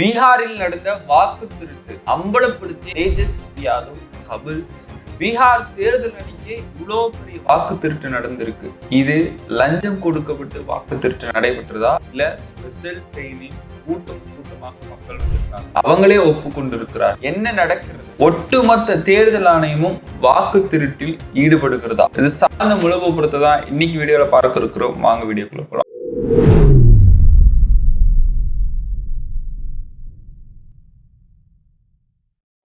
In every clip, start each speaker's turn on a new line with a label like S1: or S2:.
S1: பீகாரில் நடந்த வாக்கு திருட்டு அம்பலப்படுத்திய தேஜஸ் யாதவ் கபில் பீகார் தேர்தல் அன்னைக்கே இவ்வளோ பெரிய வாக்கு திருட்டு நடந்திருக்கு. இது லஞ்சம் கொடுக்கப்பட்டு வாக்கு திருட்டு நடைபெற்றதா? இல்ல ஸ்பெஷல் ட்ரெயினில் கூட்டம் கூட்டமாக மக்கள் வந்திருக்காங்க. அவங்களே ஒப்புக்கொண்டிருக்கிறார். என்ன நடக்கிறது? ஒட்டுமொத்த தேர்தல் ஆணையமும் வாக்கு திருட்டில் ஈடுபடுகிறதா? இது சார்ந்த முழுவதுபுறத்தை தான் இன்னைக்கு வீடியோவில் பார்க்க இருக்கிறோம். வாங்க வீடியோக்குள்ள போலாம்.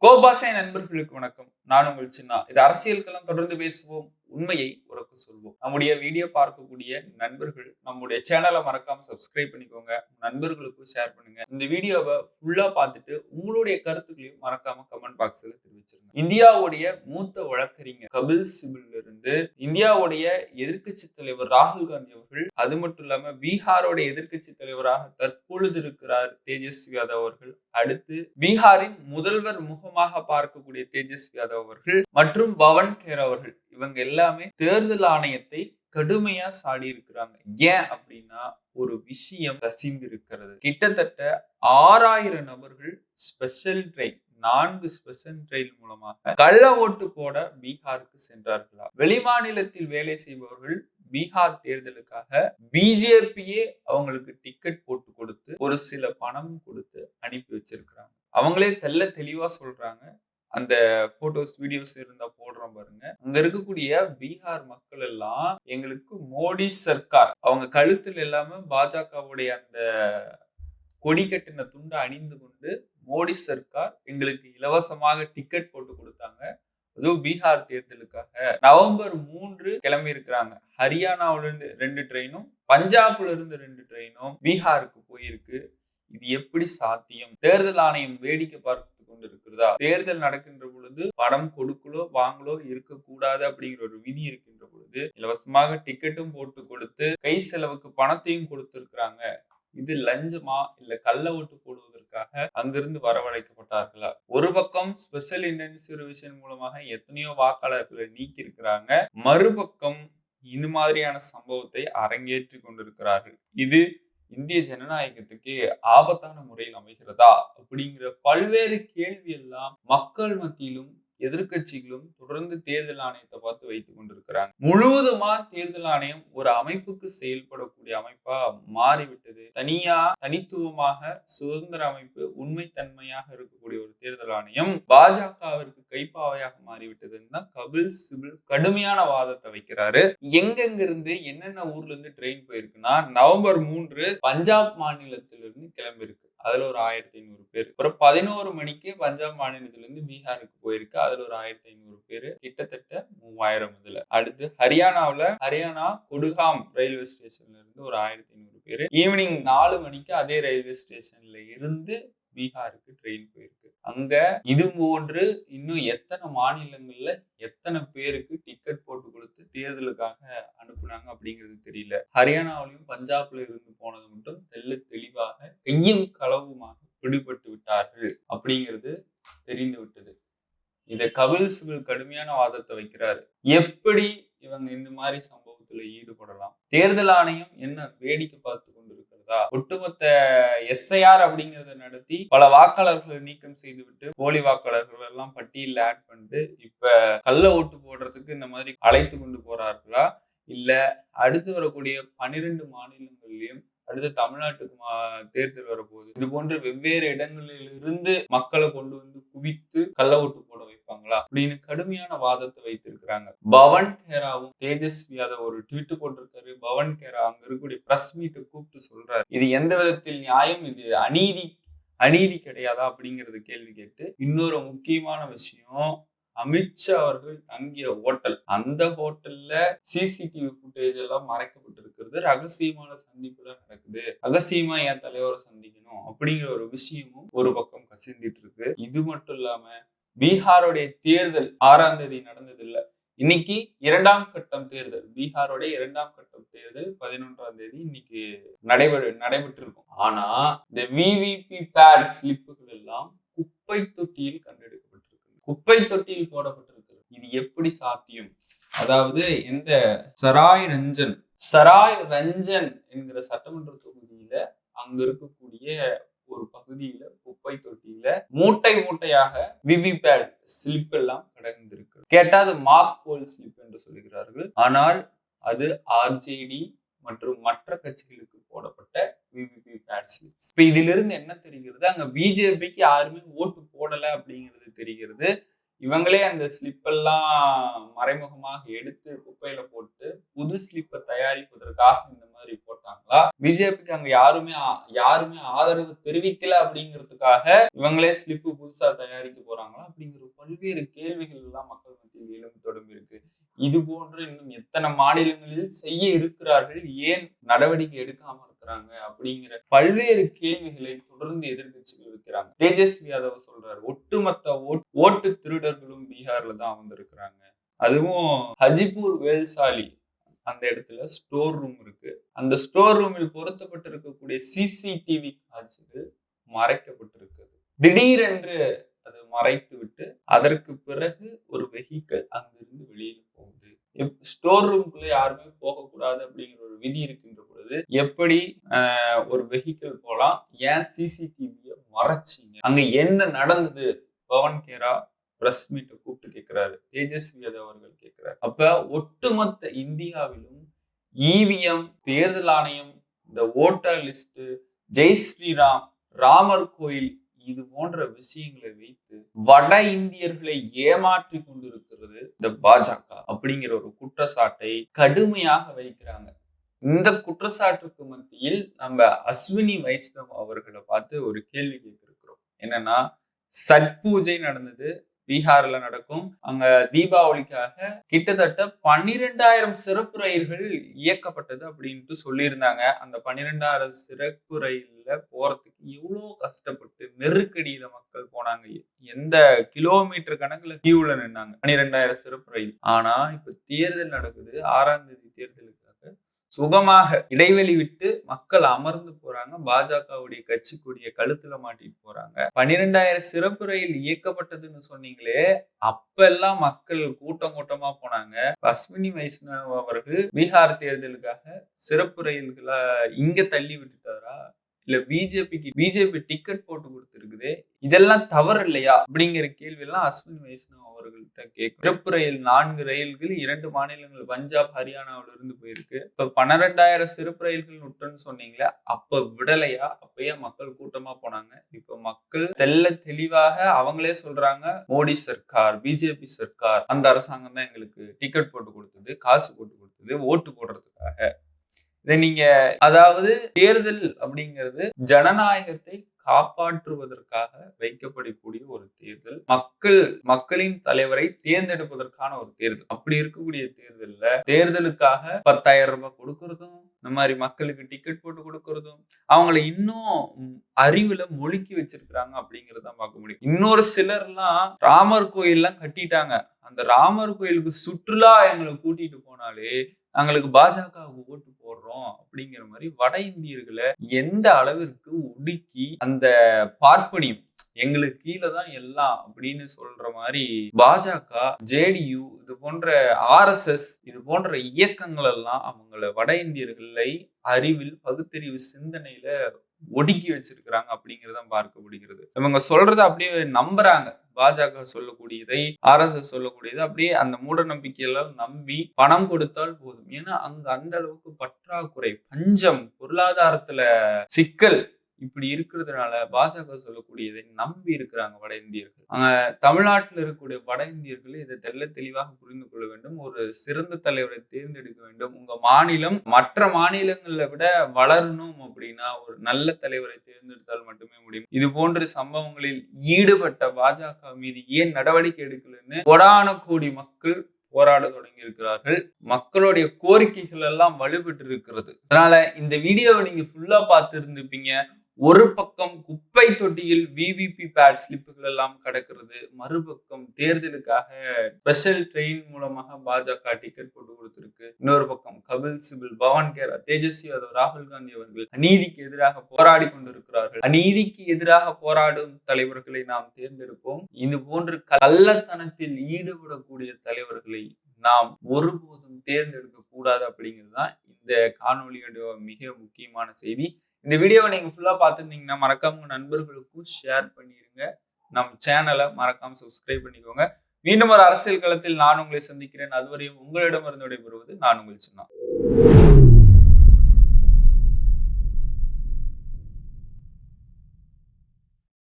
S1: கோபாசை நண்பர்களுக்கு வணக்கம். நான் உங்கள் சின்னா. இது அரசியலுக்கெல்லாம் தொடர்ந்து பேசுவோம். உண்மையை உறக்க சொல்வோம். நம்முடைய வீடியோ பார்க்கக்கூடிய நண்பர்கள் நம்முடைய சேனலை மறக்காம சப்ஸ்கிரைப் பண்ணிக்கோங்க. நண்பர்களுக்கும் ஷேர் பண்ணுங்க. இந்த வீடியோவை ஃபுல்லா பார்த்துட்டு உங்களுடைய கருத்துக்களையும் மறக்காம கமெண்ட் பாக்ஸ்ல தெரிவிச்சிருங்க. இந்தியாவுடைய மூத்த வழக்கறிஞர் கபில் சிபில் இருந்து இந்தியாவுடைய எதிர்க்கட்சி தலைவர் ராகுல் காந்தி அவர்கள் அது மட்டும் இல்லாம பீகாரோட எதிர்க்கட்சி தலைவராக தற்பொழுது இருக்கிறார் தேஜஸ்வி யாதவ் அவர்கள். அடுத்து பீகாரின் முதல்வர் முகமாக பார்க்கக்கூடிய தேஜஸ்வி யாதவ் அவர்கள் மற்றும் பவன் கேர் அவர்கள். இவங்க எல்லாமே தேர்தல் ஆணையத்தை கடுமையா சாடி இருக்கிறாங்க. ஏன் அப்படின்னா ஒரு விஷயம் கசிந்து இருக்கிறது. கிட்டத்தட்ட ஆறாயிரம் நபர்கள் ஸ்பெஷல் ட்ரெயின் நான்கு ஸ்பெஷல் ட்ரெயின் மூலமாக கள்ள ஓட்டு போட பீகாருக்கு சென்றார்களா? வெளிமாநிலத்தில் வேலை செய்பவர்கள் பீகார் தேர்தலுக்காக பிஜேபியே அவங்களுக்கு டிக்கெட் போட்டு கொடுத்து ஒரு சில பணம் கொடுத்து அனுப்பி வச்சிருக்கிறாங்க. அவங்களே தெல்ல தெளிவா சொல்றாங்க. அந்த போட்டோஸ் வீடியோஸ் இருந்தா போடுறோம் பாருங்க. அங்க இருக்கக்கூடிய பீகார் மக்கள் எல்லாம் எங்களுக்கு மோடி சர்க்கார். அவங்க கழுத்துல எல்லாமே பாஜகவுடைய அந்த கொடி கட்டின துண்டை அணிந்து கொண்டு மோடி சர்க்கார் எங்களுக்கு இலவசமாக டிக்கெட் போட்டு கொடுத்தாங்க. அதுவும் பீகார் தேர்தலுக்காக. நவம்பர் மூன்று கிளம்பி இருக்கிறாங்க. ஹரியானாவில இருந்து ரெண்டு ட்ரெயினும் பஞ்சாப்ல இருந்து ரெண்டு ட்ரெயினும் பீகாருக்கு போயிருக்கு. இது எப்படி சாத்தியம்? தேர்தல் ஆணையம் வேடிக்கை பார்க்க கொண்டு இருக்கிறதா தேர்தல் நடக்கின்ற பொழுது பணம் கொடுக்கலோ வாங்கலோ இருக்கக்கூடாது அப்படிங்கிற ஒரு விதி இருக்கின்ற பொழுது இலவசமாக டிக்கெட்டும் போட்டு கொடுத்து கை செலவுக்கு பணத்தையும் கொடுத்திருக்கிறாங்க. இது லஞ்சமா இல்ல கள்ள ஓட்டு போடுவதற்காக அங்கிருந்து வரவழைக்கப்பட்டார்களா? ஒரு பக்கம் ஸ்பெஷல் இன்டென்சிவேஷன் மூலமாக எத்தனையோ வாக்காளர்களை நீக்கி இருக்கிறாங்க மறுபக்கம் இந்த மாதிரியான சம்பவத்தை அரங்கேற்றி கொண்டிருக்கிறார்கள். இது இந்திய ஜனநாயகத்துக்கு ஆபத்தான முறையில் அமைகிறதா அப்படிங்கிற பல்வேறு கேள்வி எல்லாம் மக்கள் மத்தியிலும் எதிர்க்கட்சிகளும் தொடர்ந்து தேர்தல் ஆணையத்தை பார்த்து வைத்துக் கொண்டிருக்கிறாங்க. முழுவதுமா தேர்தல் ஆணையம் ஒரு அமைப்புக்கு செயல்படக்கூடிய அமைப்பா மாறிவிட்டது. தனியா தனித்துவமாக சுதந்திர அமைப்பு உண்மைத்தன்மையாக இருக்கக்கூடிய ஒரு தேர்தல் ஆணையம் பாஜகவிற்கு கைப்பாவையாக மாறிவிட்டதுன்னு தான் கபில் சிபில் கடுமையான வாதத்தை வைக்கிறாரு. எங்கெங்க இருந்து என்னென்ன ஊர்ல இருந்து ட்ரெயின் போயிருக்குன்னா நவம்பர் மூன்று பஞ்சாப் மாநிலத்திலிருந்து கிளம்பியிருக்கு. அதில் ஒரு ஆயிரத்தி ஐநூறு பேர். அப்புறம் பதினோரு மணிக்கு பஞ்சாப் மாநிலத்திலிருந்து பீகாருக்கு போயிருக்கு. அதில் ஒரு ஆயிரத்தி ஐநூறு பேர். கிட்டத்தட்ட மூவாயிரம் இதில். அடுத்து ஹரியானாவுல ஹரியானா குடுகாம் ரயில்வே ஸ்டேஷன்ல இருந்து ஒரு ஆயிரத்தி ஐநூறு பேர். ஈவினிங் நாலு மணிக்கு அதே ரயில்வே ஸ்டேஷன்ல இருந்து பீகாருக்கு ட்ரெயின் போயிருக்கு. அங்க இது போன்று இன்னும் எத்தனை மாநிலங்கள்ல எத்தனை பேருக்கு டிக்கெட் போட்டு கொடுத்து தேர்தலுக்காக அனுப்புனாங்க அப்படிங்கிறது தெரியல. ஹரியானாவிலையும் பஞ்சாப்ல இருந்து போனது மட்டும் தெல்ல தெளிவாக கையும் களவுமாக பிடிபட்டு விட்டார்கள் அப்படிங்கிறது தெரிந்து விட்டது. இத கபில் சிபில் கடுமையான வாதத்தை வைக்கிறாரு. எப்படி இவங்க இந்த மாதிரி சம்பவத்துல ஈடுபடலாம்? தேர்தல் ஆணையம் என்ன வேடிக்கை பார்த்து கொண்டிருக்கிறதா ஒட்டுமொத்த எஸ்ஐஆர் அப்படிங்கறத நடத்தி பல வாக்காளர்களை நீக்கம் செய்துவிட்டு போலி வாக்காளர்கள் எல்லாம் பட்டியலில் ஆட் பண்ணிட்டு இப்ப கள்ள ஓட்டு போடுறதுக்கு இந்த மாதிரி அழைத்து கொண்டு போறார்களா? இல்ல அடுத்து வரக்கூடிய பனிரெண்டு மாநிலங்கள்லயும் அடுத்து தமிழ்நாட்டுக்கு மா- தேர்தல் வரப்போகுது. இது போன்ற வெவ்வேறு இடங்களில் இருந்து மக்களை கொண்டு வந்து குவித்து கள்ள ஓட்டு போட வைப்பாங்களா அப்படின்னு கடுமையான வாதத்தை வைத்திருக்கிறாங்க. பவன் கேராவும் தேஜஸ்வி யாதவ் ஒரு ட்வீட் போட்டிருக்காரு. பவன் கேரா அங்க இருக்கக்கூடிய பிரஸ் மீட்டை கூப்பிட்டு சொல்றாரு. இது எந்த விதத்தில் நியாயம்? இது அநீதி அநீதி கிடையாதா அப்படிங்கறது கேள்வி கேட்டு இன்னொரு முக்கியமான விஷயம் அமித்ஷா அவர்கள் தங்கிய ஹோட்டல் அந்த ஹோட்டல்ல சிசிடிவி ஃபுட்டேஜ் எல்லாம் மறைக்கப்பட்டிருக்கிறது. ரகசியமான சந்திப்புல நடக்குது. ரகசியமா என் தலைவரை சந்திக்கணும் அப்படிங்கிற ஒரு விஷயமும் ஒரு பக்கம் கசிந்துட்டு இருக்கு. இது மட்டும் இல்லாம பீகாருடைய தேர்தல் ஆறாம் தேதி நடந்தது இல்ல. இன்னைக்கு இரண்டாம் கட்டம் தேர்தல். பீகாருடைய இரண்டாம் கட்டம் தேர்தல் பதினொன்றாம் தேதி இன்னைக்கு நடைபெறு நடைபெற்றிருக்கும். ஆனா இந்த விவிபி பேட் ஸ்லிப்புகள் எல்லாம் குப்பை தொட்டியில் கண்டெடுக்கும் குப்பை தொட்டியில் போடப்பட்டிருக்கிறது. இது எப்படி சாத்தியம்? அதாவது இந்த சராய் ரஞ்சன் சராய் ரஞ்சன் என்கிற சட்டமன்ற தொகுதியில அங்க இருக்கக்கூடிய ஒரு பகுதியில குப்பை தொட்டியில மூட்டை மூட்டையாக விவிபேட் ஸ்லிப் எல்லாம் கிடந்திருக்கு. கேட்டா அது மார்க் போல் ஸ்லிப் என்று சொல்லுகிறார்கள். ஆனால் அது ஆர்ஜேடி மற்றும் மற்ற கட்சிகளுக்கு போடப்பட்ட பிபிபி பேட் இப்போ இதிலிருந்து என்ன தெரிகிறது? அங்க பிஜேபிக்கு யாருமே ஓட்டு போடல அப்படிங்கிறது தெரிகிறது. இவங்களே அந்த ஸ்லிப் எல்லாம் மறைமுகமாக எடுத்து குப்பையில போட்டு புது ஸ்லிப்பை தயாரிப்பதற்காக இந்த மாதிரி போட்டாங்களா? பிஜேபிக்கு அங்க யாருமே யாருமே ஆதரவு தெரிவிக்கல அப்படிங்கிறதுக்காக இவங்களே ஸ்லிப்பு புதுசா தயாரிக்க போறாங்களா? அப்படிங்கிற பல்வேறு கேள்விகள் எல்லாம் மக்கள் மத்தியில் எழும்பி தொடங்கி இருக்கு. இது போன்று இன்னும் எத்தனை மாநிலங்களில் செய்ய இருக்கிறார்கள்? ஏன் நடவடிக்கை எடுக்காம நடத்துறாங்க அப்படிங்கிற பல்வேறு கேள்விகளை தொடர்ந்து எதிர்க்கட்சிகள் வைக்கிறாங்க. தேஜஸ்வி யாதவ் சொல்றாரு ஒட்டுமொத்த ஓட்டு திருடர்களும் பீகார்ல தான் வந்திருக்கிறாங்க. அதுவும் ஹஜிபூர் வேல்சாலி அந்த இடத்துல ஸ்டோர் ரூம் இருக்கு. அந்த ஸ்டோர் ரூமில் பொருத்தப்பட்டு இருக்கக்கூடிய சிசிடிவி காட்சிகள் மறைக்கப்பட்டிருக்கிறது திடீரென்று அது மறைத்து விட்டு அதற்கு பிறகு ஒரு வெஹிக்கிள் அங்கிருந்து வெளியில போகுது. ஸ்டோர் ரூம்குள்ள யாருமே போகக்கூடாது அப்படிங்கிற ஒரு விதி இருக்கு பொழுது எப்படி ஒரு வெஹிக்கிள் போலாம் ஏன் சிசிடிவியை மறைச்சிங்க? அங்க என்ன நடந்தது? பவன் கேரா பிரஸ் மீட்டை கூப்பிட்டு கேட்கிறாரு தேஜஸ்வி யாதவ் அவர்கள் கேட்கிறாரு அப்ப ஒட்டுமொத்த இந்தியாவிலும் இவிஎம் தேர்தல் ஆணையம் இந்த ஓட்டர் லிஸ்ட் ஜெய் ஸ்ரீராம் ராமர் கோயில் இது போன்ற விஷயங்களை வைத்து வட இந்தியர்களை ஏமாற்றி கொண்டிருக்கிறது இந்த பாஜக அப்படிங்கிற ஒரு குற்றச்சாட்டை கடுமையாக வைக்கிறாங்க. இந்த குற்றச்சாட்டுக்கு மத்தியில் நம்ம அஸ்வினி வைஷ்ணவ் அவர்களை பார்த்து ஒரு கேள்வி கேட்டிருக்கிறோம். என்னன்னா சட்பூஜை நடந்தது பீகார்ல நடக்கும். அங்க தீபாவளிக்காக கிட்டத்தட்ட பன்னிரெண்டாயிரம் சிறப்பு ரயில்கள் இயக்கப்பட்டது அப்படின்ட்டு சொல்லியிருந்தாங்க. அந்த பன்னிரெண்டாயிரம் சிறப்பு ரயில்ல போறதுக்கு எவ்வளவு கஷ்டப்பட்டு நெருக்கடியில மக்கள் போனாங்க. எந்த கிலோமீட்டர் கணக்குல கியூல நின்னாங்க. பன்னிரெண்டாயிரம் சிறப்பு ரயில். ஆனா இப்ப தேர்தல் நடக்குது. ஆறாம் தேதி தேர்தலுக்கு சுகமாக இடைவெளி விட்டு மக்கள் அமர்ந்து போறாங்க. பாஜகவுடைய கட்சி கழுத்துல மாட்டிட்டு போறாங்க. பன்னிரெண்டாயிரம் சிறப்பு ரயில் இயக்கப்பட்டதுன்னு சொன்னீங்களே அப்ப எல்லாம் மக்கள் கூட்டம் கூட்டமா போனாங்க. அஸ்வினி வைஷ்ணவ் அவர்கள் பீகார் தேர்தலுக்காக சிறப்பு ரயில்களை இங்க தள்ளி விட்டுட்டாரா? இல்ல பிஜேபிக்கு பிஜேபி டிக்கெட் போட்டு கொடுத்துருக்குது இதெல்லாம் தவறு இல்லையா? அப்படிங்கிற கேள்வி எல்லாம் அஸ்வினி வைஷ்ணவ் அவர்கள்ட்ட கேட்கும் சிறப்பு ரயில் நான்கு ரயில்கள் இரண்டு மாநிலங்கள். பஞ்சாப் ஹரியானாவில இருந்து போயிருக்கு. இப்ப பன்னிரெண்டாயிரம் சிறப்பு ரயில்கள் விட்டோன்னு சொன்னீங்களே அப்ப விடலையா? அப்பயே மக்கள் கூட்டமா போனாங்க. இப்ப மக்கள் தெல்ல தெளிவாக அவங்களே சொல்றாங்க மோடி சர்க்கார் பிஜேபி சர்க்கார் அந்த அரசாங்கம் தான் எங்களுக்கு டிக்கெட் போட்டு கொடுத்தது காசு போட்டு கொடுத்தது ஓட்டு போடுறதுக்காக. இதை நீங்க அதாவது தேர்தல் அப்படிங்கிறது ஜனநாயகத்தை காப்பாற்றுவதற்காக வைக்கப்படக்கூடிய ஒரு தேர்தல். மக்கள் மக்களின் தலைவரை தேர்ந்தெடுப்பதற்கான ஒரு தேர்தல். அப்படி இருக்கக்கூடிய தேர்தல்ல தேர்தலுக்காக பத்தாயிரம் ரூபாய் கொடுக்கறதும் இந்த மாதிரி மக்களுக்கு டிக்கெட் போட்டு கொடுக்கறதும் அவங்கள இன்னும் அறிவுல மொழுக்கி வச்சிருக்கிறாங்க அப்படிங்கறத பார்க்க முடியும். இன்னொரு சிலர்லாம் ராமர் கோயில்லாம் கட்டிட்டாங்க. அந்த ராமர் கோயிலுக்கு சுற்றுலா எங்களை கூட்டிட்டு போனாலே எங்களுக்கு பாஜகவுக்கு ஓட்டு போடுறோம் அப்படிங்கிற மாதிரி வட இந்தியர்களை எந்த அளவிற்கு ஒடுக்கி அந்த பார்ப்பனியம் எங்களுக்கு கீழே தான் எல்லாம் அப்படின்னு சொல்ற மாதிரி பாஜக ஜேடியு இது போன்ற ஆர்எஸ்எஸ் இது போன்ற இயக்கங்கள் எல்லாம் அவங்கள வட இந்தியர்களை அறிவில் பகுத்தறிவு சிந்தனையில ஒடுக்கி வச்சிருக்கிறாங்க அப்படிங்கறத பார்க்க முடிகிறது. இவங்க சொல்றத அப்படியே நம்புறாங்க. பாஜக சொல்லக்கூடியதை ஆர்எஸ்எஸ் சொல்லக்கூடியதை அப்படியே அந்த மூட நம்பிக்கையெல்லாம் நம்பி பணம் கொடுத்தால் போதும். ஏன்னா அங்க அந்த அளவுக்கு பற்றாக்குறை பஞ்சம் பொருளாதாரத்துல சிக்கல் இப்படி இருக்கிறதுனால பாஜக சொல்லக்கூடியதை நம்பி இருக்கிறாங்க வட இந்தியர்கள். அங்க தமிழ்நாட்டில் இருக்கக்கூடிய வட இந்தியர்கள் இதை தெல்ல தெளிவாக புரிந்து கொள்ள வேண்டும். ஒரு சிறந்த தலைவரை தேர்ந்தெடுக்க வேண்டும். உங்க மாநிலம் மற்ற மாநிலங்களை விட வளரணும் அப்படின்னா ஒரு நல்ல தலைவரை தேர்ந்தெடுத்தால் மட்டுமே முடியும். இது போன்ற சம்பவங்களில் ஈடுபட்ட பாஜக மீது ஏன் நடவடிக்கை எடுக்கலன்னு கொடான கோடி மக்கள் போராட தொடங்கி இருக்கிறார்கள் மக்களுடைய கோரிக்கைகள் எல்லாம் வலுப்பெற்று இருக்கிறது அதனால இந்த வீடியோவை நீங்க ஃபுல்லா பார்த்து இருந்திருப்பீங்க ஒரு பக்கம் குப்பை தொட்டியில் விவிபி பேட் ஸ்லிப்புகள் எல்லாம் கிடக்கிறது. மறுபக்கம் தேர்தலுக்காக ஸ்பெஷல் ட்ரெயின் மூலமாக பாஜக டிக்கெட் போட்டு கொடுத்திருக்கு. இன்னொரு பக்கம் கபில் சிபில் பவன் கேரா தேஜஸ்வி யாதவ் ராகுல் காந்தி அவர்கள் அநீதிக்கு எதிராக போராடி கொண்டிருக்கிறார்கள். அநீதிக்கு எதிராக போராடும் தலைவர்களை நாம் தேர்ந்தெடுப்போம். இது போன்று கள்ளத்தனத்தில் ஈடுபடக்கூடிய தலைவர்களை நாம் ஒருபோதும் தேர்ந்தெடுக்க கூடாது அப்படிங்கிறது தான் இந்த காணொலியோட மிக முக்கியமான செய்தி. இந்த வீடியோவை நீங்க ஃபுல்லா பார்த்துருந்தீங்கன்னா மறக்காம உங்கள் நண்பர்களுக்கும் ஷேர் பண்ணிருங்க. நம்ம சேனலை மறக்காம சப்ஸ்கிரைப் பண்ணிக்கோங்க. மீண்டும் ஒரு அரசியல் களத்தில் நான் உங்களை சந்திக்கிறேன். அதுவரையும் உங்களிடமிருந்து விடைபெறுவது நான் உங்கள் சின்ன